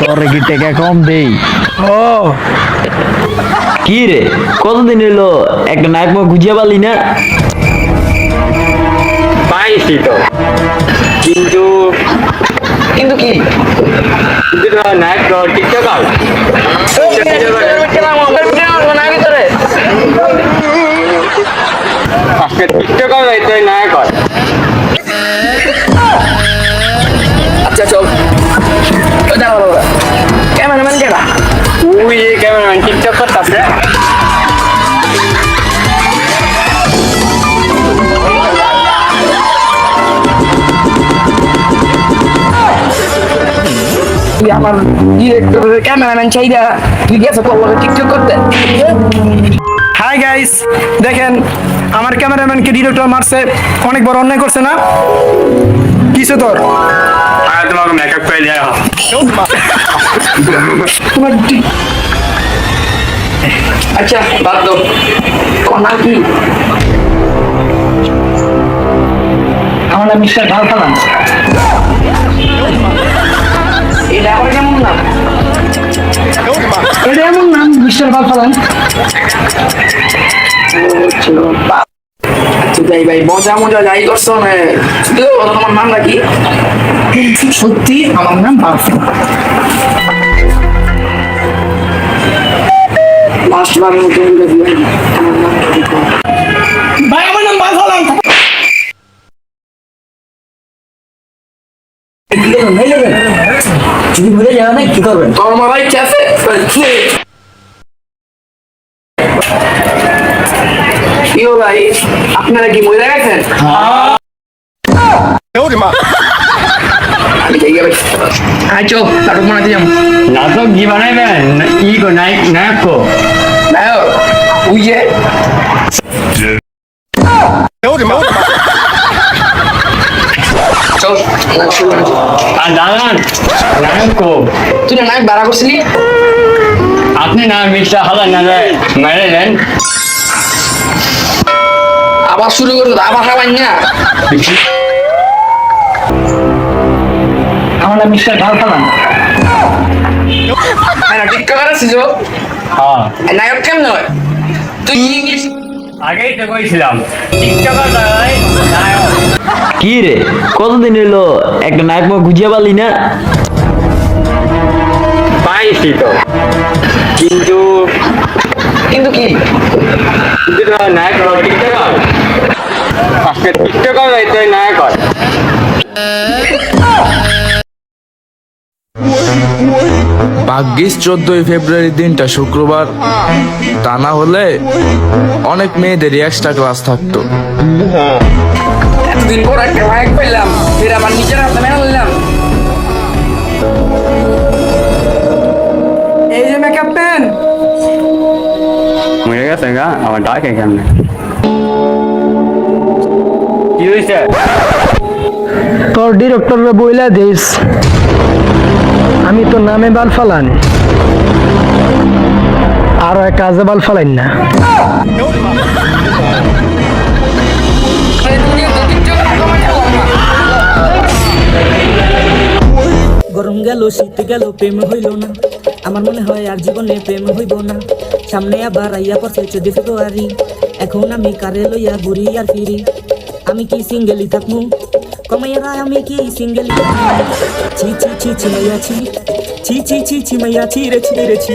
তোর কি টাকা কম দেই ও কি রে কতদিন হলো একটা নায়ক মুখ গুজিয়া পারলি না পাইছি তো কিন্তু কিন্তু কি কিন্তু নায়ক টিকটক আউট আজকে টিকটক আউট হইতে নায়ক হয় আচ্ছা চল। ক্যামেরাম্যান কেনা তুই ক্যামেরাম্যান টিকটক করতেছে তুই আমার ক্যামেরাম্যান চাইদা তুই গেছে টিকটক করতে? হাই গাইস দেখেন আমার ক্যামেরাম্যানকে ডিরেক্টর মারছে অনেক বড় অন্যায় করছে না? কিছু তোর? আর তোমাকে মেকআপ করে দেওয়া তোমার আচ্ছা বাদ দাও। তোমার নাম কি? আমার নাম মিস্টার ভালো ফালান এটা আবার কেমন নাম? এটা এমন নাম? মিস্টার ভালো ফালান ভাই মজা মজা যাই করছ না তোমার নাম নাকি সত্যি আমার নাম লাস্ট বার মতো কি? ভাই আমার ফালান যদি ভুলে যাওয়া না কি করবেন তোর মারা ইচ্ছা আছে কি হলো ভাই আপনারা কি মরে গেছেন? আমি যাই গে ভাই আচ্ছা নাটক বানাতে যাব। নাটক কি বানাইবেন ই গো নায়ক নায়ক ওই যে। আর দাঁড়ান নায়ক কো তুই নায়ক করছিলি? আপনি না মিস্টার হালান না মেরে দেন আবার শুরু করতো আবার খাবাই না। আমার নাম মিস্টার ভালো ফালান হ্যাঁ টিক্কা করেছিস হ্যাঁ। নায়ক কেমন হয়? তুই ইংলিশ আগেই তো কইছিলাম টিকটকার নায়ক। কি রে? কতদিন হলো একটা নায়ক মুখ গুজিয়া পারলি না? পাইছি তো। কিন্তু কিন্তু কি? নায়ক তো নায়ক ভাগ্যিস চোদ্দই ফেব্রুয়ারি দিনটা শুক্রবার। তা না হলে অনেক মেয়েদের এক্সট্রা ক্লাস থাকতো। এতদিন পর একটা নায়ক পেলাম ফের আবার নিজের হাতে নিলাম। এই যে মেকআপ গেছে গা আমার ডাকে কেমনে? কি তোর ডিরেক্টর বইলা দিস। আমি তো নামে বাল ফালান। আর এক কাজে বাল ফালাইন না। গরম গেল শীত গেল প্রেম হইল না। আমার মনে হয় আর জীবনে প্রেম হইব না। সামনে আবার আইয়া পড়ছে চোদ্দ ফেব্রুয়ারি। এখন আমি কারে লইয়া ঘুরি আর ফিরি? আমি কি সিঙ্গেলি থাকব? কমাইয়ারা আমি কি সিঙ্গেলি ছি ছি ছি ছি, মাইয়া, ছি। ছি ছি ছি ছি, মাইয়া, ছি রে ছি রে, ছি।